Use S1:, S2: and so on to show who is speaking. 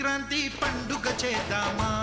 S1: సంక్రాంతి పండుగ చేద్దామా?